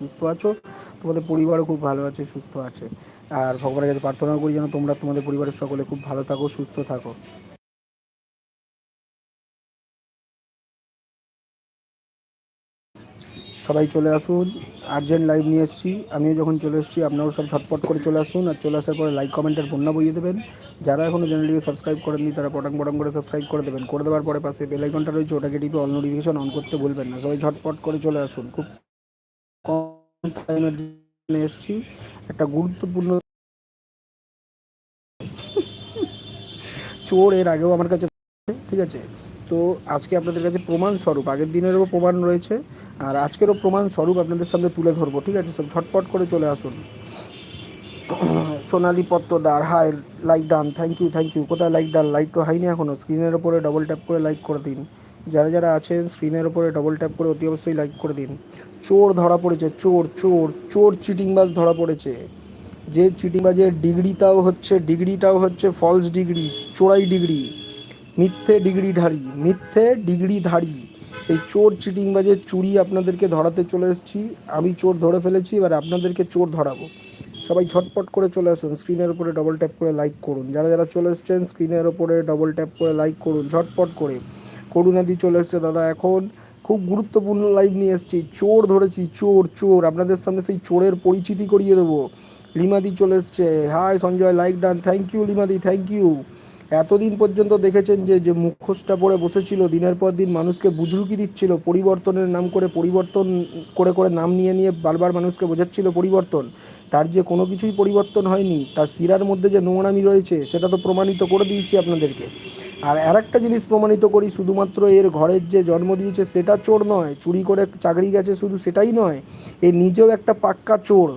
সুস্থ আছো? তোমাদের পরিবারও খুব ভালো আছে, সুস্থ আছে। আর ভগবানের কাছে প্রার্থনা করি যেন তোমরা তোমাদের পরিবারের সকলে খুব ভালো থাকো, সুস্থ থাকো। সবাই চলে আসুন, আর্জেন্ট লাইভ নিয়ে এসেছি। আমিও যখন চলে এসেছি, আপনারাও সব ঝটপট করে চলে আসুন। আর চলে আসার পরে লাইক কমেন্টের বন্যা বইয়ে দেবেন। যারা এখনও চ্যানেলটিকে সাবস্ক্রাইব করেননি, তারা পটাং পটাং করে সাবস্ক্রাইব করে দেবেন। করে দেওয়ার পরে পাশে বেলাইকনটা রয়েছে, ওটাকে টিপে অল নোটিফিকেশন অন করতে ভুলবেন না। সবাই ঝটপট করে চলে আসুন। খুব কম এসেছি। একটা গুরুত্বপূর্ণ চোর এর আগেও আমার কাছে ঠিক আছে? তো আজকে আপনাদের কাছে প্রমাণ স্বরূপ, আগের দিনেরও প্রমাণ রয়েছে, আর আজকেরও প্রমাণ স্বরূপ আপনাদের সামনে তুলে ধরবো, ঠিক আছে? সব ঝটপট করে চলে আসুন। Sonali Patradar hi, like done thank you thank you কোথায় লাইক ডান লাইক তো হয়নি এখনও স্ক্রিনের ওপরে ডবল ট্যাপ করে লাইক করে দিন। যারা যারা আছেন স্ক্রিনের ওপরে ডবল ট্যাপ করে অতি অবশ্যই লাইক করে দিন। চোর ধরা পড়েছে, চোর চোর চোর চিটিংবাজ ধরা পড়েছে। যে চিটিংবাজের ডিগ্রিটাও হচ্ছে ডিগ্রিটাও হচ্ছে ফলস ডিগ্রি, চোরাই ডিগ্রি, মিথ্যে ডিগ্রি ডিগ্রিধারী, মিথ্যে ডিগ্রি ডিগ্রিধারী। সেই চোর চিটিংবাজের চুরি আপনাদেরকে ধরাতে চলে এসেছি। আমি চোর ধরে ফেলেছি, এবার আপনাদেরকে চোর ধরাবো। সবাই ঝটপট করে চলে আসুন স্ক্রিনের উপরে ডবল ট্যাপ করে লাইক করুন। যারা যারা চলে এসছেন স্ক্রিনের উপরে ডবল ট্যাপ করে লাইক করুন, ঝটপট করে। করুণাদি চলে এসছে, দাদা। এখন খুব গুরুত্বপূর্ণ লাইভ নিয়ে এসেছি। চোর ধরেছি, চোর চোর। আপনাদের সামনে সেই চোরের পরিচিতি করিয়ে দেবো। লিমাদি চলে এসছে। Hi Sanjay like done thank you লিমাদি thank you এতদিন পর্যন্ত দেখেছেন যে যে মুখোশটা পরে বসেছিল, দিনের পর দিন মানুষকে বুজরুকি দিচ্ছিল, পরিবর্তনের নাম করে পরিবর্তন, করে করে নাম নিয়ে নিয়ে বারবার মানুষকে বোঝাচ্ছিল পরিবর্তন। তার যে কোনো কিছুই পরিবর্তন হয়নি। তার শিরার মধ্যে যে নোংরামি রয়েছে, সেটা তো প্রমাণিত করে দিয়েছি আপনাদেরকে। আর আর একটা জিনিস প্রমাণিত করি, শুধুমাত্র এর ঘরের যে জন্ম দিয়েছে সেটা চোর নয়, চুরি করে চাকরি গেছে শুধু সেটাই নয়, এ নিজেও একটা পাক্কা চোর,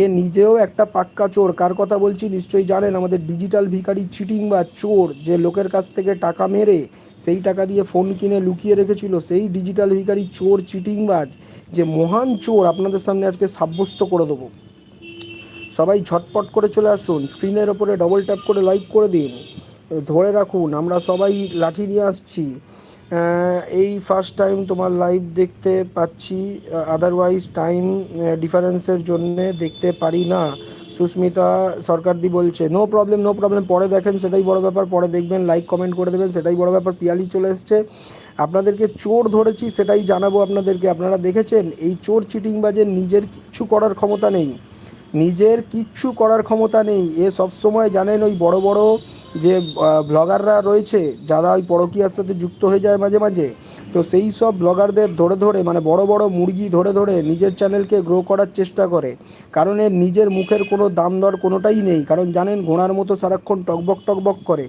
এ নিজেও একটা পাক্কা চোর। কার কথা বলছি নিশ্চয়ই জানেন, আমাদের ডিজিটাল ভিকারি চিটিং বা চোর, যে লোকের কাছ থেকে টাকা মেরে সেই টাকা দিয়ে ফোন কিনে লুকিয়ে রেখেছিল, সেই ডিজিটাল ভিকারি চোর, চিটিংবাজ, যে মহান চোর আপনাদের সামনে আজকে সাব্যস্ত করে দেবো। সবাই ঝটপট করে চলে আসুন, স্ক্রিনের ওপরে ডবল ট্যাপ করে লাইক করে দিন। ধরে রাখুন, আমরা সবাই লাঠি নিয়ে আসছি। এই ফার্স্ট টাইম তোমার লাইভ দেখতে পাচ্ছি আদারওয়াইজ টাইম ডিফারেন্সের জন্যে দেখতে পারি না। সুস্মিতা সরকারদি বলছে নো প্রবলেম নো প্রবলেম পরে দেখেন, সেটাই বড় ব্যাপার, পরে দেখবেন লাইক কমেন্ট করে দেবেন, সেটাই বড় ব্যাপার, পিয়ালি চলে এসছে। আপনাদেরকে চোর ধরেছি, সেটাই জানাব আপনাদেরকে, আপনারা দেখেছেন? এই চোর চিটিংবাজের নিজের কিচ্ছু করার ক্ষমতা নেই। নিজের কিচ্ছু করার ক্ষমতা নেই। এ সবসময় জানেন ওই বড় বড় যে ব্লগাররা রয়েছে, যারা ওই পরকীয়ার সাথে যুক্ত হয়ে যায় মাঝে মাঝে, তো সেই সব ব্লগারদের ধরে ধরে মানে বড় বড় মুরগি ধরে ধরে নিজের চ্যানেলকে গ্রো করার চেষ্টা করে। কারণ এর নিজের মুখের কোনো দাম দর কোনোটাই নেই। কারণ জানেন, ঘোড়ার মতো সারাক্ষণ টকবক টকবক করে।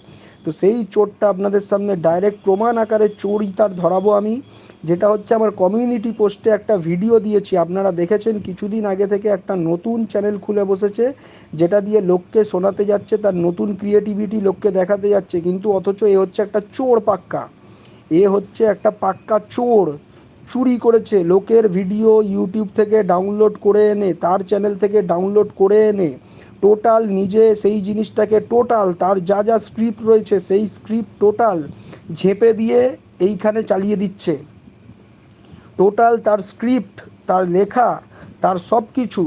তো সেই চোরটা আপনাদের সামনে ডাইরেক্ট প্রমাণ আকারে চোরই তার ধরাবো আমি। যেটা হচ্ছে আমার কমিউনিটি পোস্টে একটা ভিডিও দিয়েছি। আপনারা দেখেছেন কিছুদিন আগে থেকে একটা নতুন চ্যানেল খুলে বসেছে, যেটা দিয়ে লোককে শোনাতে যাচ্ছে, তার নতুন ক্রিয়েটিভিটি লোককে দেখাতে যাচ্ছে। কিন্তু অথচ এ হচ্ছে একটা চোর পাক্কা। এ হচ্ছে একটা পাক্কা চোর। চুরি করেছে। লোকের ভিডিও ইউটিউব থেকে ডাউনলোড করে এনে, তার চ্যানেল থেকে ডাউনলোড করে এনে টোটাল নিজে সেই জিনিসটাকে টোটাল তার যা যা স্ক্রিপ্ট রয়েছে, সেই স্ক্রিপ্ট টোটাল ঝেপে দিয়ে এইখানে চালিয়ে দিচ্ছে। টোটাল তার স্ক্রিপ্ট, তার লেখা, তার সব কিছু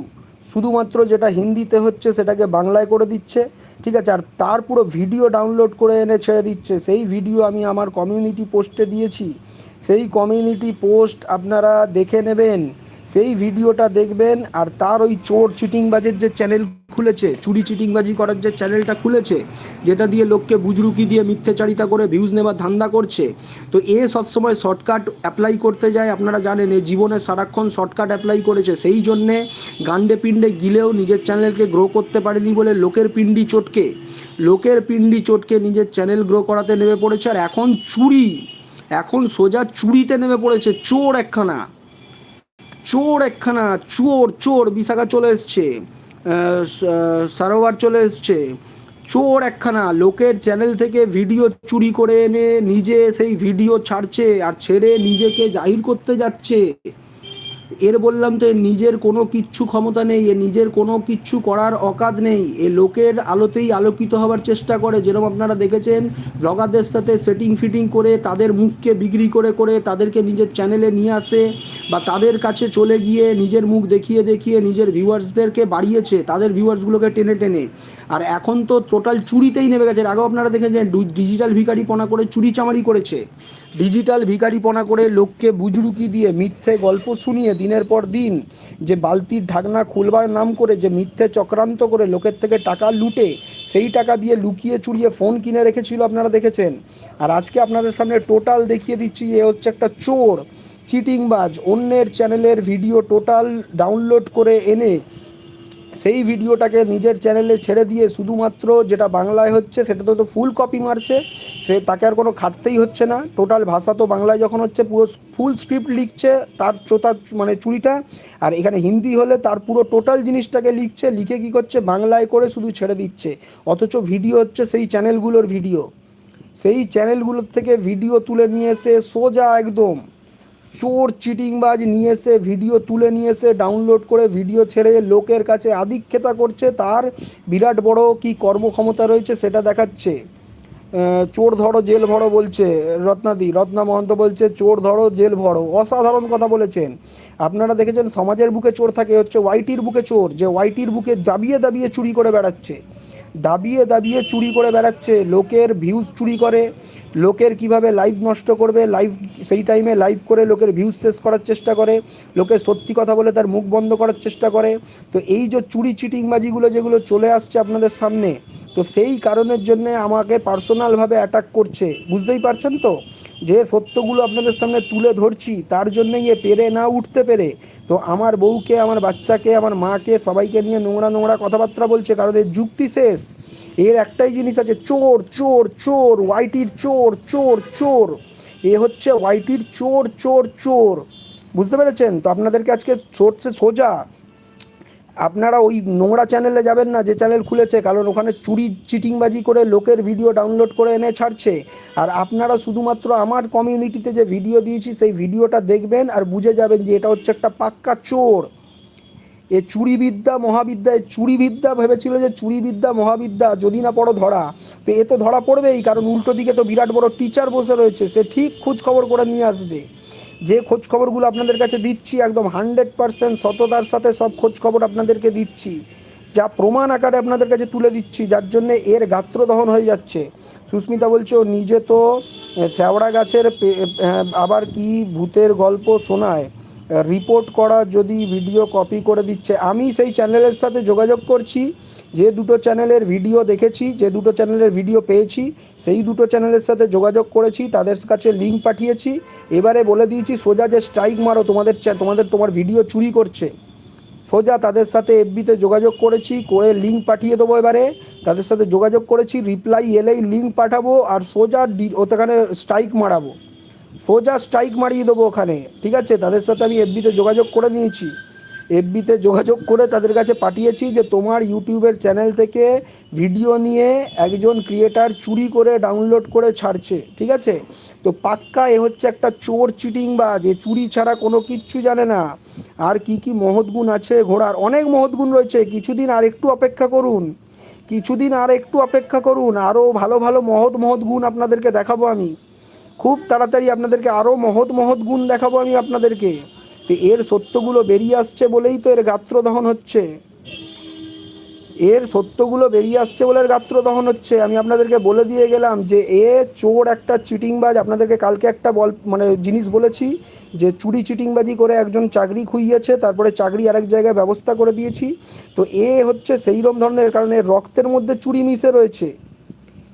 শুধুমাত্র যেটা হিন্দিতে হচ্ছে সেটাকে বাংলায় করে দিচ্ছে, ঠিক আছে? আর তার পুরো ভিডিও ডাউনলোড করে এনে ছেড়ে দিচ্ছে। সেই ভিডিও আমি আমার কমিউনিটি পোস্টে দিয়েছি। সেই কমিউনিটি পোস্ট আপনারা দেখে নেবেন। সেই ভিডিওটা দেখবেন আর তার ওই চোর চিটিংবাজের যে চ্যানেল খুলেছে, চুরি চিটিংবাজি করার যে চ্যানেলটা খুলেছে, যেটা দিয়ে লোককে বুজরুকি দিয়ে মিথ্যাচারিতা করে ভিউজ নেবার ধান্দা করছে, তো এ সবসময় শর্টকাট অ্যাপ্লাই করতে যায়। আপনারা জানেন, এ জীবনে সারাক্ষণ শর্টকাট অ্যাপ্লাই করেছে। সেই জন্যে গান্ডে পিণ্ডে গিলেও নিজের চ্যানেলকে গ্রো করতে পারেনি বলে লোকের পিণ্ডি চটকে, লোকের পিণ্ডি চটকে নিজের চ্যানেল গ্রো করাতে নেমে পড়েছে। আর এখন চুরি, এখন সোজা চুরিতে নেমে পড়েছে, চোর একখানা। চোর একখানা, চোর চোর, বিশাখা চলে এসছে সারোয়ার চলে এসছে। চোর একখানা, লোকের চ্যানেল থেকে ভিডিও চুরি করে এনে নিজে সেই ভিডিও ছাড়ছে আর ছেড়ে নিজেকে জাহির করতে যাচ্ছে। এর বললাম তো নিজের কোনো কিচ্ছু ক্ষমতা নেই, এ নিজের কোনো কিচ্ছু করার অকাদ নেই, এ লোকের আলোতেই আলোকিত হওয়ার চেষ্টা করে, যেরকম আপনারা দেখেছেন, ব্লগারদের সাথে সেটিং ফিটিং করে, তাদের মুখকে বিক্রি করে করে তাদেরকে নিজের চ্যানেলে নিয়ে আসে বা তাদের কাছে চলে গিয়ে নিজের মুখ দেখিয়ে দেখিয়ে নিজের ভিউয়ার্সদেরকে বাড়িয়েছে, তাদের ভিউয়ার্সগুলোকে টেনে টেনে। আর এখন তো টোটাল চুরিতেই নেমে গেছে। আগেও আপনারা দেখেছেন, ডিজিটাল ভিকারিপনা করে চুরি চামারি করেছে। ডিজিটাল ভিকারিপনা করে লোককে বুজরুকি দিয়ে মিথ্যে গল্প শুনিয়ে দিনের পর দিন যে বালতির ঢাকনা খুলবার নাম করে যে মিথ্যে চক্রান্ত করে লোকের থেকে টাকা লুটে, সেই টাকা দিয়ে লুকিয়ে চুরিয়ে ফোন কিনে রেখেছিল আপনারা দেখেছেন। আর আজকে আপনাদের সামনে টোটাল দেখিয়ে দিচ্ছি, এ হচ্ছে একটা চোর, চিটিংবাজ। অন্যের চ্যানেলের ভিডিও টোটাল ডাউনলোড করে এনে সেই ভিডিওটাকে নিজের চ্যানেলে ছেড়ে দিয়ে শুধুমাত্র যেটা বাংলায় হচ্ছে সেটা তো ফুল কপি মারছে, সে তাকে আর কোনো খাটতেই হচ্ছে না। টোটাল ভাষা তো বাংলায় যখন হচ্ছে পুরো ফুল স্ক্রিপ্ট লিখছে, তার চোতা মানে চুরিটা আর এখানে হিন্দি হলে তার পুরো টোটাল জিনিসটাকে লিখছে, লিখে কী করছে? বাংলায় করে শুধু ছেড়ে দিচ্ছে। অথচ ভিডিও হচ্ছে সেই চ্যানেলগুলোর ভিডিও। সেই চ্যানেলগুলোর থেকে ভিডিও তুলে নিয়ে এসে সোজা একদম চোর চিটিংবাজ নিয়ে এসে ভিডিও তুলে নিয়ে এসে ডাউনলোড করে ভিডিও ছেড়ে লোকের কাছে আধিক্ষেতা করছে, তার বিরাট বড় কি কর্মক্ষমতা রয়েছে সেটা দেখাচ্ছে। চোর ধরো, জেল ভরো বলছে, রত্নাদি, রত্না মহন্ত বলছে, চোর ধরো, জেল ভরো, অসাধারণ কথা বলেছেন। আপনারা দেখেছেন, সমাজের বুকে চোর থাকে হচ্ছে ওয়াইটির বুকে চোর, যে ওয়াইটির বুকে দাবিয়ে দাবিয়ে চুরি করে বেড়াচ্ছে। দাবিয়ে দাবিয়ে চুরি করে বেড়াচ্ছে, লোকের ভিউজ চুরি করে লোকের কীভাবে লাইভ নষ্ট করবে লাইভ সেই টাইমে লাইভ করে লোকের ভিউজ শেষ করার চেষ্টা করে লোকের সত্যি কথা বলে তার মুখ বন্ধ করার চেষ্টা করে। তো এই যে চুরি চিটিংবাজিগুলো যেগুলো চলে আসছে আপনাদের সামনে, তো সেই কারণের জন্যে আমাকে পার্সোনালভাবে অ্যাটাক করছে। বুঝতেই পারছেন তো? যে সত্যগুলো আপনাদের সামনে তুলে ধরছি, তার জন্যই এ পেরে না উঠতে পেরে। তো আমার বউকে, আমার বাচ্চাকে, আমার মাকে সবাইকে নিয়ে নোংরা নোংরা কথাবার্তা বলছে, কারণ এর যুক্তি শেষ। এর একটাই জিনিস আছে, চোর চোর চোর, ওয়াইটির চোর চোর চোর। এ হচ্ছে ওয়াইটির চোর চোর চোর। বুঝতে পেরেছেন? তো আপনাদেরকে আজকে সরছে সোজা। আপনারা ওই নোংরা চ্যানেলে যাবেন না, যে চ্যানেল খুলেছে, কারণ ওখানে চুরি, চিটিংবাজি করে লোকের ভিডিও ডাউনলোড করে এনে ছাড়ছে। আর আপনারা শুধুমাত্র আমার কমিউনিটিতে যে ভিডিও দিয়েছি, সেই ভিডিওটা দেখবেন আর বুঝে যাবেন যে এটা হচ্ছে একটা পাক্কা চোর। এ চুরিবিদ্যা মহাবিদ্যা, এ চুরিবিদ্যা ভেবেছিল যে চুরিবিদ্যা মহাবিদ্যা, যদি না পড়ো ধরা। তো এ তো ধরা পড়বেই, কারণ উল্টো দিকে তো বিরাট বড় টিচার বসে রয়েছে, সে ঠিক খোঁজ খবর করে নিয়ে আসবে। যে খোঁজ খবরগুলো আপনাদের কাছে দিচ্ছি, একদম হান্ড্রেড পারসেন্ট সততার সাথে সব খোঁজ খবর আপনাদেরকে দিচ্ছি। যা প্রমাণ আকারে আপনাদের কাছে তুলে দিচ্ছি, যার জন্য এর গাত্র দহন হয়ে যাচ্ছে। সুস্মিতা বলছে নিজে তো শ্যাওড়া গাছের পে- আবার কি ভূতের গল্প শোনায়? রিপোর্ট করা, যদি ভিডিও কপি করে দিচ্ছে। আমি সেই চ্যানেলের সাথে যোগাযোগ করছি, যে দুটো চ্যানেলের ভিডিও দেখেছি, যে দুটো চ্যানেলের ভিডিও পেয়েছি, সেই দুটো চ্যানেলের সাথে যোগাযোগ করেছি, তাদের কাছে লিঙ্ক পাঠিয়েছি। এবারে বলে দিয়েছি, সোজা যে স্ট্রাইক মারো, তোমাদের তোমাদের তোমার ভিডিও চুরি করছে। সোজা তাদের সাথে এফবিতে যোগাযোগ করেছি, করে লিঙ্ক পাঠিয়ে দেবো এবারে। তাদের সাথে যোগাযোগ করেছি রিপ্লাই এলেই লিঙ্ক পাঠাবো, আর সোজা ডি- ওখানে স্ট্রাইক মারাবো। সোজা স্ট্রাইক মারিয়ে দেবো ওখানে, ঠিক আছে? তাদের সাথে আমি এফবিতে যোগাযোগ করে নিয়েছি। এফবিতে যোগাযোগ করে তাদের কাছে পাঠিয়েছি যে তোমার ইউটিউবের চ্যানেল থেকে ভিডিও নিয়ে একজন ক্রিয়েটার চুরি করে ডাউনলোড করে ছাড়ছে, ঠিক আছে? তো পাক্কা এ হচ্ছে একটা চোর চিটিং বা যে চুরি ছাড়া কোনো কিচ্ছু জানে না। আর কি কি মহৎগুণ আছে ঘোড়ার? অনেক মহৎগুণ রয়েছে। কিছুদিন আর একটু অপেক্ষা করুন। কিছুদিন আর একটু অপেক্ষা করুন। আরও ভালো ভালো মহৎ মহৎ গুণ আপনাদেরকে দেখাবো আমি। খুব তাড়াতাড়ি আপনাদেরকে আরও মহৎ মহৎ গুণ দেখাবো আমি আপনাদেরকে। তো এর সত্যগুলো বেরিয়ে আসছে বলেই তো এর গাত্র দহন হচ্ছে। এর সত্যগুলো বেরিয়ে আসছে বলে এর গাত্র দহন হচ্ছে। আমি আপনাদেরকে বলে দিয়ে গেলাম যে, এ চোর একটা চিটিংবাজ, আপনাদেরকে কালকে একটা বল মানে জিনিস বলেছি যে, চুরি চিটিংবাজি করে একজন চাকরি খুইয়েছে, তারপরে চাকরি আরেক জায়গায় ব্যবস্থা করে দিয়েছি। তো এ হচ্ছে সেইরকম ধরনের, কারণ রক্তের মধ্যে চুরি মিশে রয়েছে।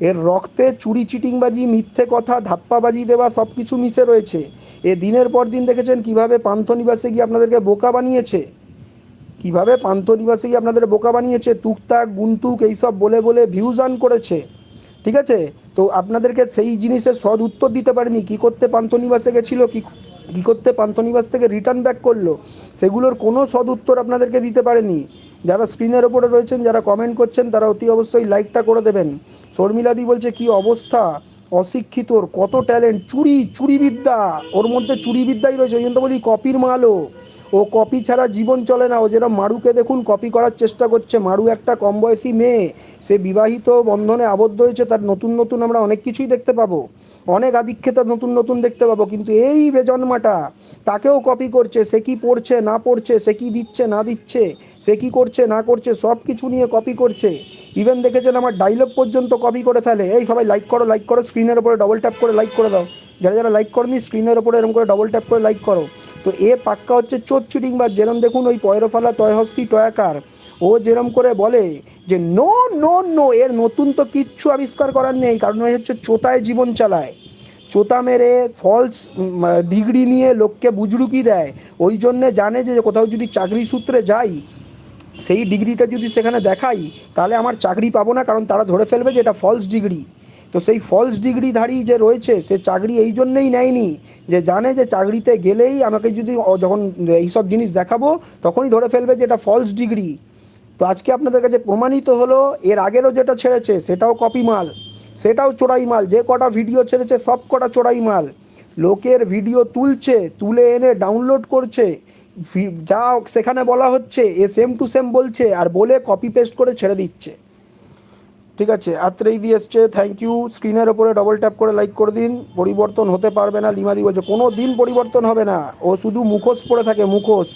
এর রক্তে চুরি, চিটিংবাজি, মিথ্যে কথা, ধাপ্পাবাজি দেওয়া সব কিছু মিশে রয়েছে। এ দিনের পর দিন দেখেছেন কীভাবে পান্থনিবাসে গিয়ে আপনাদেরকে বোকা বানিয়েছে? কীভাবে পান্থনিবাসে গিয়ে আপনাদের বোকা বানিয়েছে? তুকতাক গুন্তুক, এইসব বলে বলে ভিউজ আন করেছে। ঠিক আছে? তো আপনাদেরকে সেই জিনিসের সদ উত্তর দিতে পারেনি। কী করতে পান্থনিবাসে গেছিল? কী কী করতে পান্থনিবাস থেকে রিটার্ন ব্যাক করল? সেগুলোর কোনো সদ উত্তর আপনাদেরকে দিতে পারেনি। যারা স্ক্রিনের ওপরে রয়েছেন, যারা কমেন্ট করছেন, তারা অতি অবশ্যই লাইকটা করে দেবেন। শর্মিলাদি বলছে, কি অবস্থা? অশিক্ষিতর কত ট্যালেন্ট চুরি, চুরিবিদ্যা। ওর মধ্যে চুরিবিদ্যাই রয়েছে, ওই জন্য বলি কপির মালও ও কপি ছাড়া জীবন চলে না। ও যেরকম মারুকে দেখুন কপি করার চেষ্টা করছে। মারু একটা কম বয়সী মেয়ে। সে বিবাহিত বন্ধনে আবদ্ধ হয়েছে। তার নতুন নতুন আমরা অনেক কিছুই দেখতে পাবো। অনেক আধিক্ষেতা নতুন নতুন দেখতে পাবো। কিন্তু এই বেজন্মাটা তাকেও কপি করছে। সে কি পড়ছে, না পড়ছে, সে কি দিচ্ছে, না দিচ্ছে, সে কি করছে, না করছে, সব কিছু নিয়ে কপি করছে। ইভেন দেখেছেন আমার ডায়লগ পর্যন্ত কপি করে ফেলে। এই সবাই লাইক করো লাইক করো স্ক্রিনের ওপরে ডবল ট্যাপ করে লাইক করে দাও। যারা যারা লাইক করনি স্ক্রিনের ওপরে এরকম করে ডবল ট্যাপ করে লাইক করো। তো এ পাক্কা হচ্ছে চোর চিটিং বা যেরম দেখুন ওই পয়রফালা তয়হস্তি টয়াকার ও যেরম করে বলে যে, নো নো নো, এর নতুন তো কিচ্ছু আবিষ্কার করার নেই, কারণ ওই হচ্ছে চোতায় জীবন চালায়। চোতা মেরে ফলস ডিগ্রি নিয়ে লোককে বুজরুকি দেয়। ওই জন্যে জানে যে কোথাও যদি চাকরি সূত্রে যাই, সেই ডিগ্রিটা যদি সেখানে দেখাই, তাহলে আমার চাকরি পাবো না, কারণ তারা ধরে ফেলবে যে এটা ফলস ডিগ্রি। তো সেই ফলস ডিগ্রিধারী যে রয়েছে, সে চাকরি এই জন্যেই নেয়নি যে জানে যে চাকরিতে গেলেই আমাকে যদি যখন এইসব জিনিস দেখাবো, তখনই ধরে ফেলবে যে এটা ফলস ডিগ্রি তো আজকে আপনাদের কাছে প্রমাণিত হলো, এর আগেরও যেটা ছেড়েছে, সেটাও কপি মাল। সেটাও চোরাই মাল। যে কটা ভিডিও ছেড়েছে, সব কটা চোরাই মাল। লোকের ভিডিও তুলছে, তুলে এনে ডাউনলোড করছে। যা সেখানে বলা হচ্ছে, এ সেম টু সেম বলছে, আর বলে কপি পেস্ট করে ছেড়ে দিচ্ছে। ঠিক আছে, আত্রেই দিয়ে এসছে থ্যাংক ইউ স্ক্রিনের ওপরে ডবল ট্যাপ করে লাইক করে দিন, পরিবর্তন হতে পারবে না লিমাদি বলছে কোনো দিন পরিবর্তন হবে না, ও শুধু মুখোশ পরে থাকে, মুখোশ,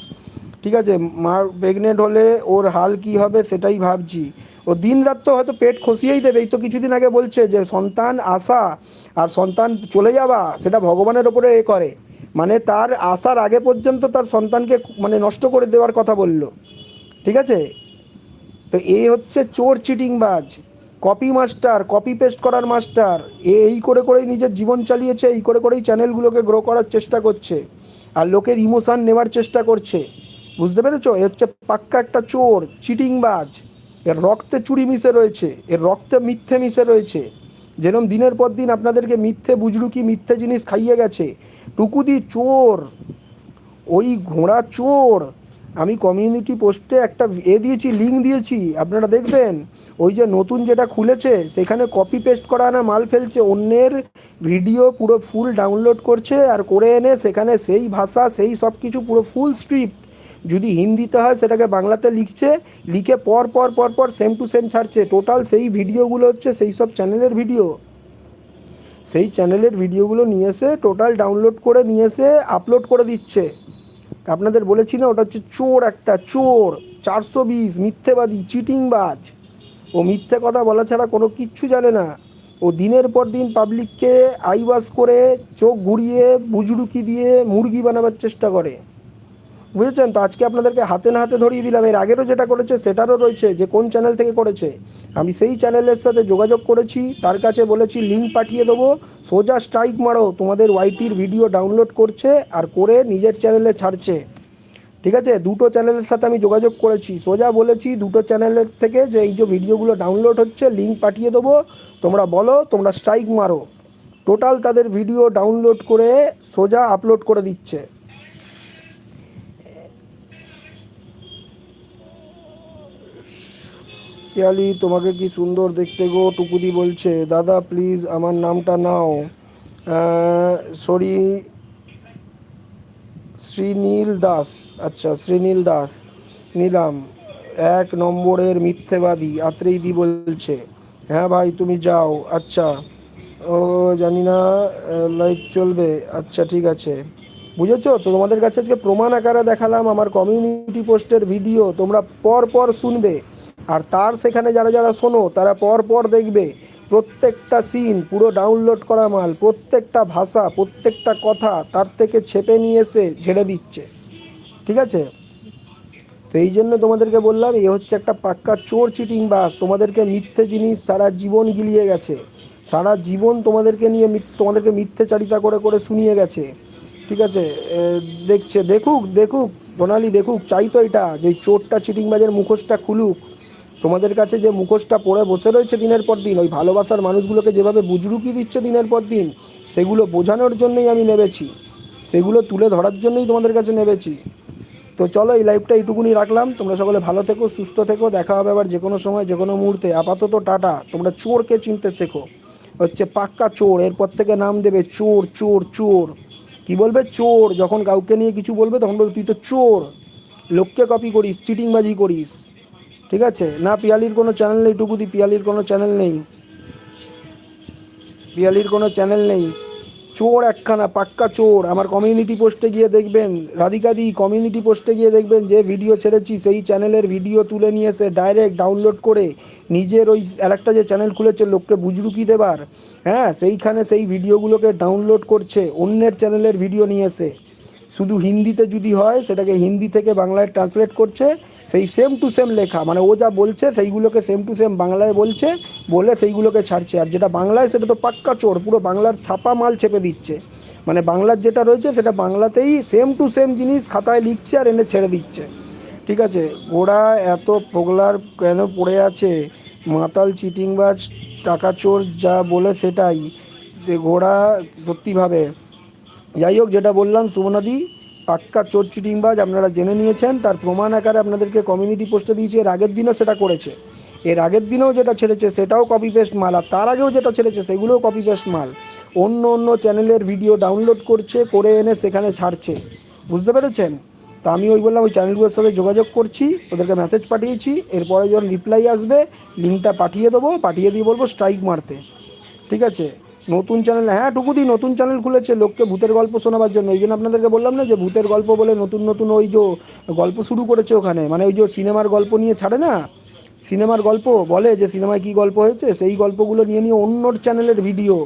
ঠিক আছে মার প্রেগনেন্ট হলে ওর হাল কি হবে সেটাই ভাবছি, ও দিন রাত তো হয়তো পেট খসিয়েই দেবে, এই তো কিছুদিন আগে বলছে যে সন্তান আসা আর সন্তান চলে যাওয়া, সেটা ভগবানের ওপরে এ করে মানে তার আসার আগে পর্যন্ত তার সন্তানকে মানে নষ্ট করে দেওয়ার কথা বলল, ঠিক আছে, তো এ হচ্ছে চোর চিটিংবাজ কপি মাস্টার কপি পেস্ট করার মাস্টার এ এই করে করেই নিজের জীবন চালিয়েছে, এই করে করেই চ্যানেলগুলোকে গ্রো করার চেষ্টা করছে। আর লোকের ইমোশান নেওয়ার চেষ্টা করছে। বুঝতে পেরেছ? এ হচ্ছে পাক্কা একটা চোর চিটিংবাজ এর রক্তে চুরি মিশে রয়েছে, এর রক্তে মিথ্যে মিশে রয়েছে। যেরকম দিনের পর দিন আপনাদেরকে মিথ্যে বুজরুকি, মিথ্যে জিনিস খাইয়ে গেছে। টুকুদি চোর, ওই ঘোড়া চোর আমি কমিউনিটি পোস্টে একটা এ দিয়েছি লিঙ্ক দিয়েছি, আপনারা দেখবেন, ওই যে নতুন যেটা খুলেছে, সেখানে কপি পেস্ট করা না, মাল ফেলছে, অন্যের ভিডিও পুরো ফুল ডাউনলোড করছে আর করে এনে সেখানে সেই ভাষা, সেই সব কিছু পুরো ফুল স্ক্রিপ্ট যদি হিন্দিতে হয়, সেটাকে বাংলাতে লিখছে, লিখে পর পর পর পর সেম টু সেম ছাড়ছে। টোটাল সেই ভিডিওগুলো হচ্ছে, সেই সব চ্যানেলের ভিডিও সেই চ্যানেলের ভিডিওগুলো নিয়ে এসে টোটাল ডাউনলোড করে নিয়ে এসে আপলোড করে দিচ্ছে। আপনাদের বলেছি না, ওটা হচ্ছে চোর একটা, চোর, চারশো বিশ, মিথ্যেবাদী, চিটিংবাজ। ও মিথ্যে কথা বলা ছাড়া কোনো কিচ্ছু জানে না। ও দিনের পর দিন পাবলিককে আইওয়াশ করে চোখ ঘুরিয়ে, বুজরুকি দিয়ে মুরগি বানাবার চেষ্টা করে। বুঝেছেন? তো আজকে আপনাদেরকে হাতে না হাতে ধরিয়ে দিলাম। এর আগেরও যেটা করেছে, সেটারও রয়েছে, যে কোন চ্যানেল থেকে করেছে। আমি সেই চ্যানেলের সাথে যোগাযোগ করেছি, তার কাছে বলেছি লিঙ্ক পাঠিয়ে দেবো। সোজা স্ট্রাইক মারো, তোমাদের ওয়াইটির ভিডিও ডাউনলোড করছে আর করে নিজের চ্যানেলে ছাড়ছে। ঠিক আছে? দুটো চ্যানেলের সাথে আমি যোগাযোগ করেছি। সোজা বলেছি, দুটো চ্যানেলের থেকে যে এই যে ভিডিওগুলো ডাউনলোড হচ্ছে লিঙ্ক পাঠিয়ে দেবো। তোমরা বলো, তোমরা স্ট্রাইক মারো। টোটাল তাদের ভিডিও ডাউনলোড করে সোজা আপলোড করে দিচ্ছে। পিয়ালি তোমাকে কি সুন্দর দেখতে গো, টুকুদি বলছে। দাদা প্লিজ আমার নামটা নাও। সরি শ্রীনীল দাস। আচ্ছা শ্রীনীল দাস। নিলাম। এক নম্বরের মিথ্যেবাদী আত্রেইদি বলছে। হ্যাঁ ভাই, তুমি যাও। আচ্ছা। ও, জানি না লাইভ চলবে। আচ্ছা ঠিক আছে। বুঝেছ? তো তোমাদের কাছে আজকে প্রমাণ আকারে দেখালাম আমার কমিউনিটি পোস্টের ভিডিও তোমরা পর পর শুনবে। আর তার সেখানে যারা যারা শোনো, তারা পর পর দেখবে প্রত্যেকটা সিন পুরো ডাউনলোড করা মাল, প্রত্যেকটা ভাষা, প্রত্যেকটা কথা তার থেকে ছেপে নিয়ে এসে ঝেড়ে দিচ্ছে। ঠিক আছে? তো এই জন্য তোমাদেরকে বললাম, এ হচ্ছে একটা পাক্কা চোর চিটিং বাস। তোমাদেরকে মিথ্যে জিনিস সারা জীবন গিলিয়ে গেছে। সারা জীবন তোমাদেরকে নিয়ে তোমাদেরকে মিথ্যেচারিতা করে করে শুনিয়ে গেছে। ঠিক আছে? দেখছে, দেখুক দেখুক, সোনালি দেখুক, চাই তো এটা যে চোরটা চিটিংবাজের মুখোশটা খুলুক। তোমাদের কাছে যে মুখোশটা পরে বসে রয়েছে দিনের পর দিন, ওই ভালোবাসার মানুষগুলোকে যেভাবে বুজরুকি দিচ্ছে দিনের পর দিন, সেগুলো বোঝানোর জন্যই আমি নেবেছি। সেগুলো তুলে ধরার জন্যই তোমাদের কাছে নেবেছি। তো চলো এই লাইভটা এইটুকুনি রাখলাম। তোমরা সকলে ভালো থেকো, সুস্থ থেকো, দেখা হবে আবার যে কোনো সময়, যে কোনো মুহূর্তে। আপাতত টাটা। তোমরা চোরকে চিনতে শেখো। হচ্ছে পাক্কা চোর, এরপর থেকে নাম দেবে চোর চোর চোর। কি বলবে? চোর। যখন কাউকে নিয়ে কিছু বলবে, তখন বলবে, তুই তো চোর। লোককে কপি করিস, চিটিংবাজি করিস। ঠিক আছে? না, পিয়ালির কোনো চ্যানেল নেই, টুকুদি, পিয়ালির কোনো চ্যানেল নেই। পিয়ালির কোনো চ্যানেল নেই। চোর একখানা, পাক্কা চোর। আমার কমিউনিটি পোস্টে গিয়ে দেখবেন রাধিকাদি কমিউনিটি পোস্টে গিয়ে দেখবেন, যে ভিডিও ছেড়েছি, সেই চ্যানেলের ভিডিও তুলে নিয়ে এসে ডাইরেক্ট ডাউনলোড করে নিজের ওই আরেকটা যে চ্যানেল খুলেছে, লোককে বুজরুকি দেবার। হ্যাঁ সেইখানে সেই ভিডিওগুলোকে ডাউনলোড করছে, অন্যের চ্যানেলের ভিডিও নিয়ে এসে। শুধু হিন্দিতে যদি হয়, সেটাকে হিন্দি থেকে বাংলায় ট্রান্সলেট করছে, সেই সেম টু সেম লেখা। মানে ও যা বলছে, সেইগুলোকে সেম টু সেম বাংলায় বলছে, বলে সেইগুলোকে ছাড়ছে। আর যেটা বাংলায়, সেটা তো পাক্কা চোর, পুরো বাংলার ছাপা মাল চেপে দিচ্ছে। মানে বাংলার যেটা রয়েছে, সেটা বাংলাতেই সেম টু সেম জিনিস খাতায় লিখছে আর এনে ছেড়ে দিচ্ছে। ঠিক আছে? ওরা এত পোগলার কেন পড়ে আছে? মাতাল চিটিংবাজ, টাকা চোর যা বলে সেটাই। যে ঘোড়া সত্যিভাবে যাই হোক, যেটা বললাম সুমনাদি পাক্কা চোর চিটিংবাজ আপনারা জেনে নিয়েছেন, তার প্রমাণ আকারে আপনাদেরকে কমিউনিটি পোস্টে দিয়েছে, এর আগের দিনও সেটা করেছে। এর আগের দিনেও যেটা ছেড়েছে, সেটাও কপি পেস্ট মাল, আর তার আগেও যেটা ছেড়েছে, সেগুলোও কপি পেস্ট মাল। অন্য অন্য চ্যানেলের ভিডিও ডাউনলোড করছে, করে এনে সেখানে ছাড়ছে। বুঝতে পেরেছেন? তা আমি ওই বললাম, ওই চ্যানেলগুলোর সাথে যোগাযোগ করছি, ওদেরকে মেসেজ পাঠিয়েছি, এরপরে যখন রিপ্লাই আসবে লিঙ্কটা পাঠিয়ে দেবো, পাঠিয়ে দিয়ে বলব স্ট্রাইক মারতে। ঠিক আছে? নতুন চ্যানেল হ্যাঁ টুকুদি, নতুন চ্যানেল খুলেছে, লোককে ভূতের গল্প শোনাবার জন্য। ওই জন্য আপনাদেরকে বললাম না যে ভূতের গল্প বলে নতুন নতুন ওই যে গল্প শুরু করেছে ওখানে। মানে ওই যে সিনেমার গল্প নিয়ে ছাড়ে না? সিনেমার গল্প বলে যে সিনেমায় কী গল্প হয়েছে? সেই গল্পগুলো নিয়ে নিয়ে অন্যর চ্যানেলের ভিডিও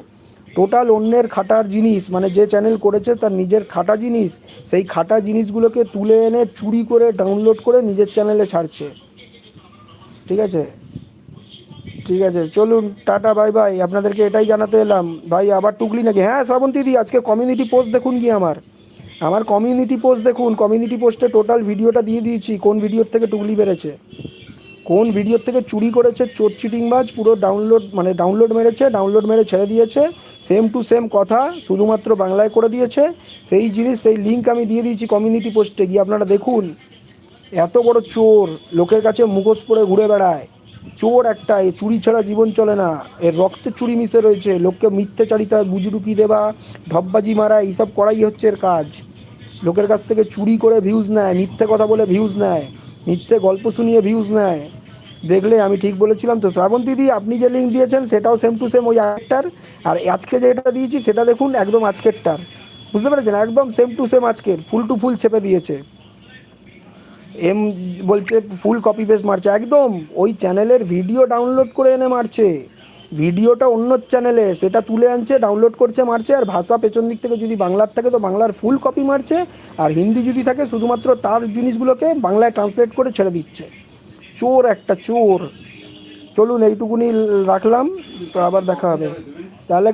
টোটাল অন্যের খাটার জিনিস মানে যে চ্যানেল করেছে তার নিজের খাটা জিনিস, সেই খাটা জিনিসগুলোকে তুলে এনে, চুরি করে ডাউনলোড করে নিজের চ্যানেলে ছাড়ছে। ঠিক আছে? ঠিক আছে, চলুন, টাটা বাই বাই আপনাদেরকে এটাই জানাতে এলাম। ভাই, আবার টুকলি নাকি? হ্যাঁ শ্রাবন্তী দি, আজকে কমিউনিটি পোস্ট দেখুন কি আমার। আমার কমিউনিটি পোস্ট দেখুন। কমিউনিটি পোস্টে টোটাল ভিডিওটা দিয়ে দিয়েছি। কোন ভিডিওর থেকে টুকলি বেড়েছে? কোন ভিডিওর থেকে চুরি করেছে? চোর, চিটিংবাজ, পুরো ডাউনলোড মানে ডাউনলোড মেরেছে ডাউনলোড মেরে ছেড়ে দিয়েছে। সেম টু সেম কথা, শুধুমাত্র বাংলায় করে দিয়েছে। সেই জিনিস, সেই লিঙ্ক আমি দিয়ে দিয়েছি কমিউনিটি পোস্টে গিয়ে আপনারা দেখুন, এত বড় চোর লোকের কাছে মুখোশ পরে ঘুরে বেড়ায়। চোর একটা, এ চুরি ছাড়া জীবন চলে না। এর রক্তে চুরি মিশে রয়েছে। লোককে মিথ্যে চারিতা বুজরুকি দেবা ধব্বাজি মারা, এইসব করাই হচ্ছে এর কাজ। লোকের কাছ থেকে চুরি করে ভিউজ নেয়, মিথ্যে কথা বলে ভিউজ নেয়, মিথ্যে গল্প শুনিয়ে ভিউজ নেয়। দেখলে আমি ঠিক বলেছিলাম তো, শ্রাবণ দিদি, আপনি যে লিঙ্ক দিয়েছেন, সেটাও সেম টু সেম ওই আগেরটার আর আজকে যেটা দিয়েছি, সেটা দেখুন একদম আজকেরটার। বুঝতে পেরেছেন? একদম সেম টু সেম আজকের। ফুল টু ফুল ছেপে দিয়েছে। এম বলছে ফুল কপি পেস্ট মারছে। একদম, ওই চ্যানেলের ভিডিও ডাউনলোড করে এনে মারছে। ভিডিওটা অন্য চ্যানেলে সেটা তুলে আনছে ডাউনলোড করছে, মারছে, আর ভাষা পেছন দিক থেকে যদি বাংলার থাকে তো বাংলার ফুল কপি মারছে, আর হিন্দি যদি থাকে শুধুমাত্র তার জিনিসগুলোকে বাংলায় ট্রান্সলেট করে ছেড়ে দিচ্ছে। চোর একটা চোর। চলুন এইটুকুনি রাখলাম, তো আবার দেখা হবে। তাহলে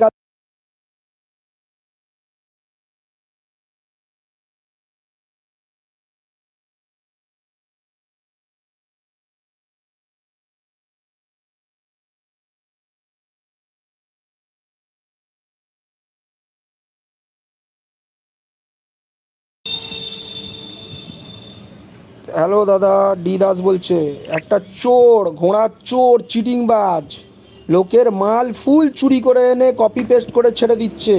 হ্যালো দাদা, ডি দাস বলছে, একটা চোর, ঘোড়া চোর, চিটিংবাজ। লোকের মাল ফুল চুরি করে এনে কপি পেস্ট করে ছেড়ে দিচ্ছে।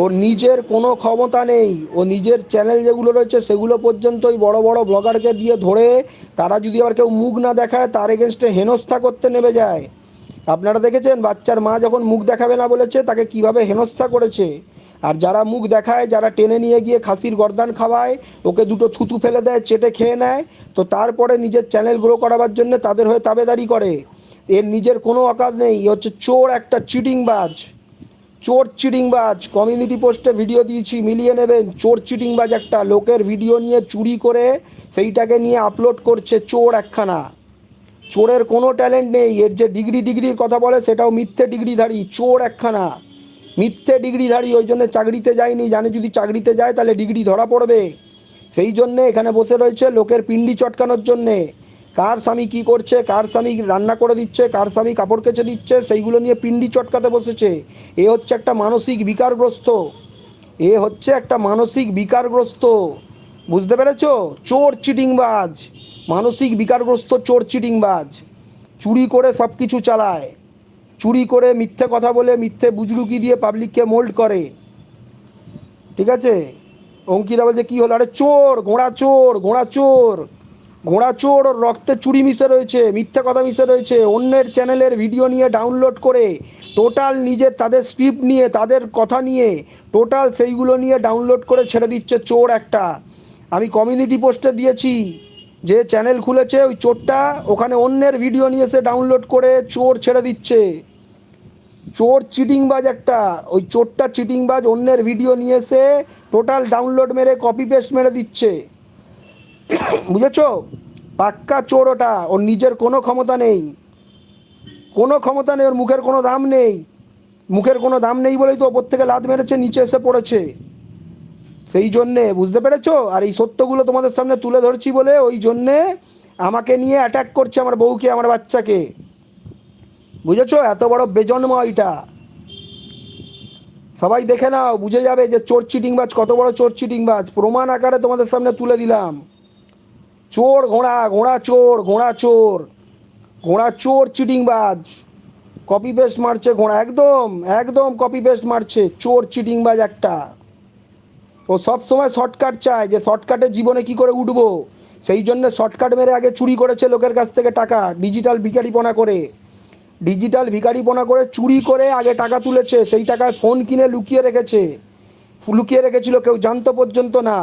ওর নিজের কোনো ক্ষমতা নেই। ও নিজের চ্যানেল যেগুলো রয়েছে সেগুলো পর্যন্ত ওই বড় বড় ব্লগারকে দিয়ে ধরে তারা যদি আবার কেউ মুখ না দেখায়, তার এগেনস্টে হেনস্থা করতে নেমে যায়। আপনারা দেখেছেন? বাচ্চার মা যখন মুখ দেখাবে না বলেছে, তাকে কীভাবে হেনস্থা করেছে? আর যারা মুখ দেখায়, যারা টেনে নিয়ে গিয়ে খাসির গর্দান খাওয়ায়, ওকে দুটো থুতু ফেলে দেয়, চেটে খেয়ে নেয়, তো তারপরে নিজের চ্যানেল গ্রো করাবার জন্য তাদের হয়ে তাবেদারি করে। এর নিজের কোনো অকাজ নেই হচ্ছে চোর একটা চিটিংবাজ। চোর চিটিংবাজ কমিউনিটি পোস্টে ভিডিও দিয়েছি, মিলিয়ে নেবেন। চোর চিটিংবাজ একটা, লোকের ভিডিও নিয়ে চুরি করে সেইটাকে নিয়ে আপলোড করছে চোর একখানা। চোরের কোনো ট্যালেন্ট নেই, এর যে ডিগ্রি ডিগ্রির কথা বলে, সেটাও মিথ্যে ডিগ্রিধারী চোর একখানা। মিথ্যে ডিগ্রিধারী ওই জন্য চাকরিতে যায়নি, জানে যদি চাকরিতে যায় তাহলে ডিগ্রি ধরা পড়বে। সেই জন্যে এখানে বসে রয়েছে লোকের পিন্ডি চটকানোর জন্যে। কার স্বামী কি করছে, কার স্বামী রান্না করে দিচ্ছে, কার স্বামী কাপড় কেচে দিচ্ছে, সেইগুলো নিয়ে পিন্ডি চটকাতে বসেছে। এ হচ্ছে একটা মানসিক বিকারগ্রস্ত। এ হচ্ছে একটা মানসিক বিকারগ্রস্ত। বুঝতে পেরেছ? চোর চিটিংবাজ। মানসিক বিকারগ্রস্ত চোর চিটিংবাজ। চুরি করে সব কিছু চালায়। চুরি করে মিথ্যে কথা বলে মিথ্যে বুজরুকি দিয়ে পাবলিককে মোল্ড করে। ঠিক আছে? অঙ্কিতা বলছে, কী হলো? আরে চোর, ঘোড়া চোর ঘোড়া চোর ঘোড়া চোর, ওর রক্তে চুরি মিশে রয়েছে, মিথ্যা কথা মিশে রয়েছে, অন্যের চ্যানেলের ভিডিও নিয়ে ডাউনলোড করে টোটাল নিজের তাদের স্ক্রিপ্ট নিয়ে, তাদের কথা নিয়ে টোটাল সেইগুলো নিয়ে ডাউনলোড করে ছেড়ে দিচ্ছে চোর একটা। আমি কমিউনিটি পোস্টে দিয়েছি, যে চ্যানেল খুলেছে, ওই চোরটা ওখানে অন্যের ভিডিও নিয়ে এসে ডাউনলোড করে চোর ছেড়ে দিচ্ছে। চোর চিটিংবাজ একটা, ওই চোরটা চিটিংবাজ অন্যের ভিডিও নিয়ে এসে টোটাল ডাউনলোড মেরে কপি পেস্ট মেরে দিচ্ছে। বুঝেছ? পাক্কা চোর ওটা, ওর নিজের কোনো ক্ষমতা নেই। কোনো ক্ষমতা নেই, ওর মুখের কোনো দাম নেই। মুখের কোনো দাম নেই বলেই তো ওপর থেকে লাদ মেরেছে, নিচে এসে পড়েছে। সেই জন্যে, বুঝতে পেরেছ? আর এই সত্যগুলো তোমাদের সামনে তুলে ধরছি বলে, ওই জন্যে আমাকে নিয়ে অ্যাটাক করছে আমার বউকে, আমার বাচ্চাকে। বুঝেছ? এত বড় বেজন্ম এটা। সবাই দেখে নাও, বুঝে যাবে যে চোর চিটিংবাজ, কত বড় চোর চিটিংবাজ। প্রমাণ আকারে তোমাদের সামনে তুলে দিলাম। চোর ঘোড়া ঘোড়া চোর ঘোড়া চোর ঘোড়া চোর চিটিংবাজ। কপি পেস্ট মারছে ঘোড়া, একদম একদম কপি পেস্ট মারছে চোর চিটিংবাজ একটা। ও সব সময় শর্টকাট চায় যে শর্টকাটে জীবনে কি করে উঠবো। সেই জন্য শর্টকাট মেরে আগে চুরি করেছে লোকের কাছ থেকে টাকা ডিজিটাল ভিকারিপনা করে। ডিজিটাল ভিকারিপনা করে চুরি করে আগে টাকা তুলেছে, সেই টাকায় ফোন কিনে লুকিয়ে রেখেছে। লুকিয়ে রেখেছিল, কেউ জানতো পর্যন্ত না।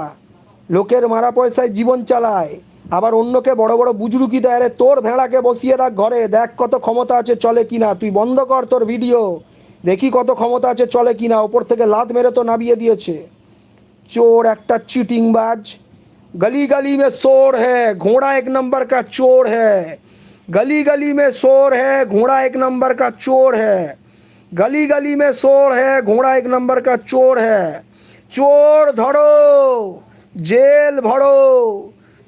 লোকের মারা পয়সায় জীবন চালায়। আবার অন্যকে বড় বড় বুজরুকি দেয় রে তোর ভেড়াকে বসিয়ে রাখ ঘরে, দেখ কত ক্ষমতা আছে, চলে কিনা তুই বন্ধ কর তোর ভিডিও। দেখি কত ক্ষমতা আছে, চলে কিনা ওপর থেকে লাত মেরে তো নাবিয়ে দিয়েছে। চোর একটা চিটিংবাজ। গলি গলি মে সোর হ্যাঁ ঘোড়া এক নম্বর কা চোর হ্যাঁ गली गली में शोर है घोड़ा एक नंबर का चोर है गली गली में शोर है घोड़ा एक नंबर का चोर है चोर धरो জেল ভরো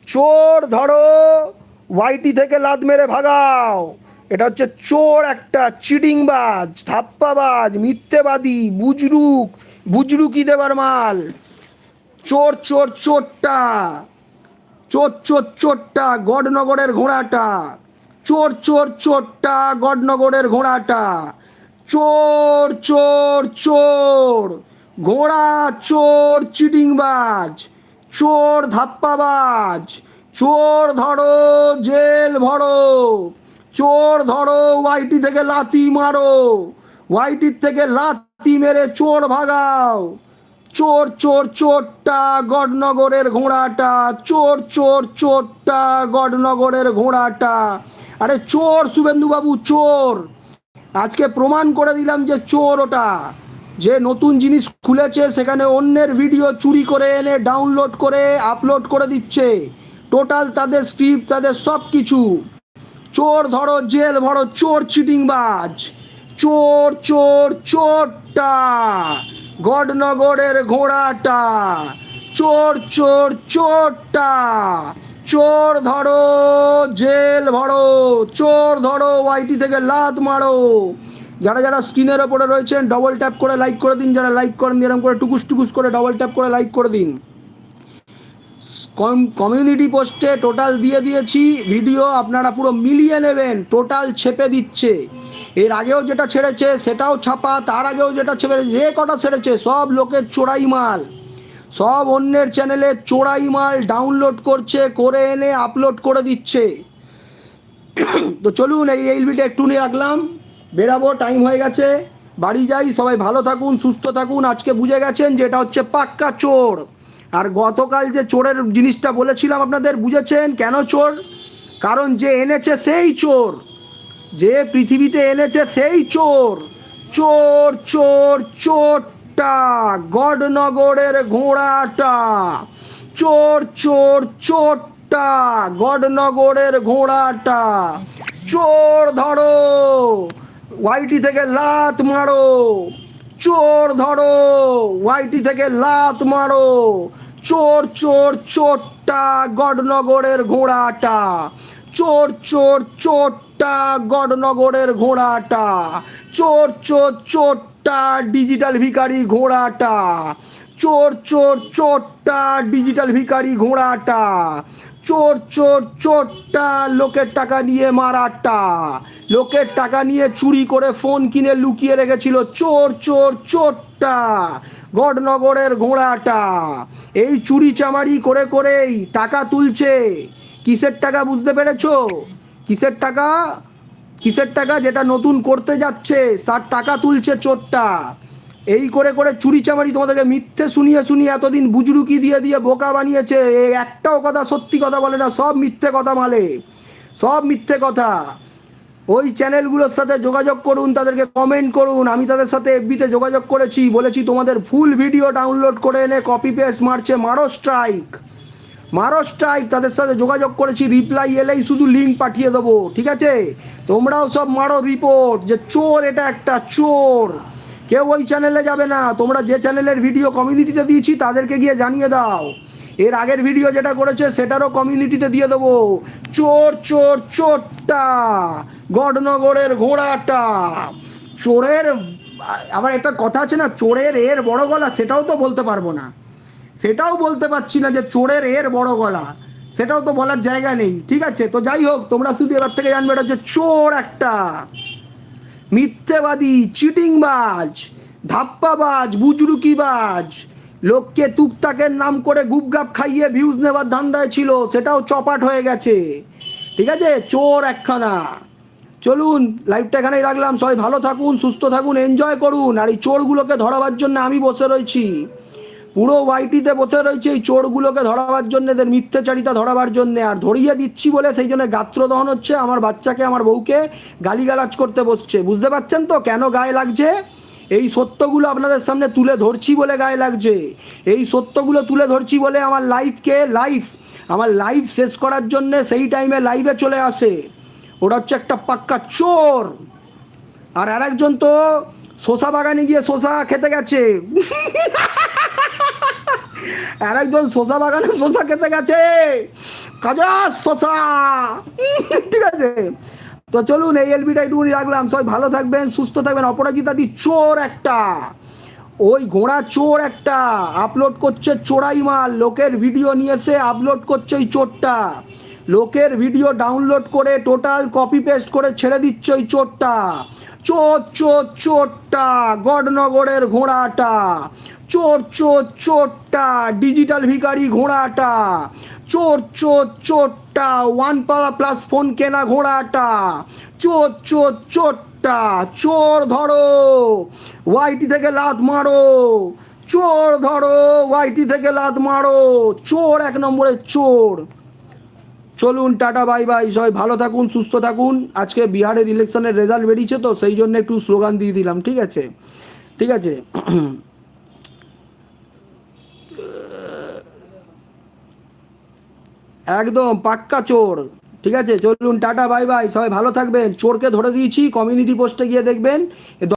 চোর ধরো ওয়াইটি থেকে লাদ মেরে ভাগাও এটা হচ্ছে চোর একটা চিটিংবাজ ধাপ্পাবাজ মিথ্যেবাদী বুজরুক বুজরুকি দেবার মাল চোর চোর চোরটা চোর চোর চোরটা গডনগরের ঘোড়াটা চোর চোর, চোরটা গডনগরের ঘোড়াটা। চোর চোর চোর, ঘোড়া, চোর, চিটিংবাজ, চোর, ধাপ্পাবাজ, চোর ধরো, জেল ভরো, চোর ধরো, ওয়াইটি থেকে লাতি মারো ওয়াইটির থেকে লাতি মেরে চোর ভাগাও। চোর চোর, চোরটা গডনগরের ঘোড়াটা, চোর চোর, চোরটা গডনগরের ঘোড়াটা। আরে চোর শুভেন্দুবাবু চোর। আজকে প্রমাণ করে দিলাম যে চোর ওটা। যে নতুন জিনিস খুলেছে, সেখানে অন্যের ভিডিও চুরি করে এনে ডাউনলোড করে আপলোড করে দিচ্ছে। টোটাল তাদের স্ক্রিপ্ট তাদের সব কিছু চোর ধরো, জেল ভরো, চোর চিটিংবাজ। চোর চোর, চোরটা। গডনগরের ঘোড়াটা। চোর চোর, চোরটা। চোর ধরো, জেল ভরো, চোর ধরো ওয়াইটি থেকে লাত মারো। যারা যারা স্ক্রিনের ওপরে রয়েছেন ডবল ট্যাপ করে লাইক করে দিন, যারা লাইক করেন এরকম করে টুকুস টুকুস করে ডবল ট্যাপ করে লাইক করে দিন। কমিউনিটি পোস্টে টোটাল দিয়ে দিয়েছি ভিডিও আপনারা পুরো মিলিয়ে নেবেন টোটাল ছেপে দিচ্ছে। এর আগেও যেটা ছেড়েছে, সেটাও ছাপা, তার আগেও যেটা ছেপে যে কটা ছেড়েছে, সব লোকের চোরাই মাল। সব অন্যের চ্যানেলে চোরাই মাল ডাউনলোড করছে, করে এনে আপলোড করে দিচ্ছে। তো চলুন এই ভিডিও একটু নিয়ে রাখলাম। বেরাবো টাইম হয়ে গেছে। বাড়ি যাই, সবাই ভালো থাকুন, সুস্থ থাকুন। আজকে বুঝে গেছেন যে এটা হচ্ছে পাক্কা চোর। আর গতকাল যে চোরের জিনিসটা বলেছিলাম আপনাদের, বুঝেছেন কেন চোর? কারণ যে এনেছে সেই চোর। যে পৃথিবীতে এনেছে সেই চোর। চোর চোর চোর চোরটা গডনগরের ঘোড়াটা, চোর চোর, চোরটা, গডনগরের ঘোড়াটা। চোর ধরো, ওয়াইটি থেকে লাত মারো। চোর ধরো, ওয়াইটি থেকে লাত মারো। চোর চোর, চোরটা, গডনগরের ঘোড়াটা। চোর চোর, চোরটা, গডনগরের ঘোড়াটা। চোর চোর চোর চোরটা ডিজিটাল ভিকারি ঘোড়াটা। চোর চোর, চোরটা ডিজিটাল ভিকারি ঘোড়াটা। চোর চোর, চোরটা লোকের টাকা নিয়ে মারাটা। লোকের টাকা নিয়ে চুরি করে ফোন কিনে লুকিয়ে রেখেছিল চোর চোর, চোরটা গডনগরের ঘোড়াটা। এই চুরি চামারি করে করেই টাকা তুলছে। কিসের টাকা বুঝতে পেরেছ? কিসের টাকা? কিসের টাকা? যেটা নতুন করতে যাচ্ছে তার টাকা তুলছে চোরটা। এই করে করে চুরি চামারি তোমাদেরকে মিথ্যে শুনিয়ে শুনিয়ে এতদিন বুজরুকি দিয়ে দিয়ে বোকা বানিয়েছে। একটাও কথা সত্যি কথা বলে না, সব মিথ্যে কথা মালে। সব মিথ্যে কথা। ওই চ্যানেলগুলোর সাথে যোগাযোগ করুন, তাদেরকে কমেন্ট করুন। আমি তাদের সাথে এফবিতে যোগাযোগ করেছি, বলেছি তোমাদের ফুল ভিডিও ডাউনলোড করে এনে কপি পেস্ট মারছে, মারো স্ট্রাইক স্ট্রাইক তাদের সাথে যোগাযোগ করেছি রিপ্লাই এলেই শুধু লিঙ্ক পাঠিয়ে দেবো, ঠিক আছে? তোমরাও সব মারো রিপোর্ট যে চোর এটা একটা চোর। কেউ ওই চ্যানেলে যাবে না, তোমরা যে চ্যানেলের ভিডিও কমিউনিটিতে দিয়েছি তাদেরকে গিয়ে জানিয়ে দাও। এর আগের ভিডিও যেটা করেছে সেটারও কমিউনিটিতে দিয়ে দেবো। চোর চোর, চোরটা, গডনগরের ঘোড়াটা। চোরের আবার একটা কথা আছে না, চোরের এর বড় গলা সেটাও তো বলতে পারব না। সেটাও বলতে পারছি না যে চোরের এর বড় গলা। সেটাও তো বলার জায়গা নেই। ঠিক আছে? তো যাই হোক, তোমরা শুধু এবার থেকে জানবে এটা হচ্ছে চোর একটা। মিথ্যেবাদী, চিটিংবাজ, ধাপ্পাবাজ, বুজরুকিবাজ। লোককে তুকতাকের নাম করে গুপগাপ খাইয়ে ভিউজ নেবার ধান্দায় ছিল, সেটাও চপাট হয়ে গেছে। ঠিক আছে? চোর একখানা। চলুন লাইভটা এখানেই রাখলাম। সবাই ভালো থাকুন, সুস্থ থাকুন এনজয় করুন। আর এই চোরগুলোকে ধরাবার জন্য আমি বসে রয়েছি। পুরো ওয়াইটিতে বসে রয়েছে এই চোরগুলোকে ধরাবার জন্য, এদের মিথ্যাচারিতা ধরাবার জন্য। আর ধরিয়ে দিচ্ছি বলে সেই জন্য গাত্র দহন হচ্ছে। আমার বাচ্চাকে, আমার বউকে গালিগালাজ করতে বসছে। বুঝতে পারছেন তো কেন গায়ে লাগছে? এই সত্যগুলো আপনাদের সামনে তুলে ধরছি বলে গায়ে লাগছে। এই সত্যগুলো তুলে ধরছি বলে আমার লাইফকে লাইফ আমার লাইফ শেষ করার জন্য সেই টাইমে লাইভে চলে আসে। ওটা হচ্ছে একটা পাক্কা চোর। আর আরেকজন তো শশা বাগানে গিয়ে শশা খেতে গেছে। আর একজন শশা বাগানে শশা খেতে গেছে। কাজা শশা ঠিক আছে। তো চলুন, এই এলবিটা একটুখানি রাখলাম। সবাই ভালো থাকবেন, সুস্থ থাকবেন। অপরাজিতা দি চোর একটা। ওই ঘোড়া চোর একটা। আপলোড করছে চোরাই মাল লোকের ভিডিও নিয়ে এসে আপলোড করছে ওই চোরটা। লোকের ভিডিও ডাউনলোড করে টোটাল কপি পেস্ট করে ছেড়ে দিচ্ছে ওই চোরটা। চোর চোর, চোরটা, গডনগরের ঘোড়াটা, চোর চোর, চোরটা, ডিজিটাল ভিকারি ঘোড়াটা, চোর চোর, চোরটা ওয়ান পাওয়া প্লাস ফোন কেনা ঘোড়াটা, চোর চোর, চোরটা, চোর ধরো, ওয়াইটি থেকে লাত মারো, চোর ধরো, ওয়াইটি থেকে লাত মারো, চোর এক নম্বরের চোর। চলুন, টাটা, বাই বাই। সবাই ভালো থাকুন, সুস্থ থাকুন। আজকে বিহারের ইলেকশনের রেজাল্ট বেরিয়েছে তো, সেই জন্য একটু স্লোগান দিয়ে দিলাম, ঠিক আছে? ঠিক আছে? একদম, পাক্কা চোর। ঠিক আছে? চলুন, টাটা, বাই বাই। সবাই ভালো থাকবেন। চোরকে ধরে দিয়েছি, কমিউনিটি পোস্টে গিয়ে দেখবেন।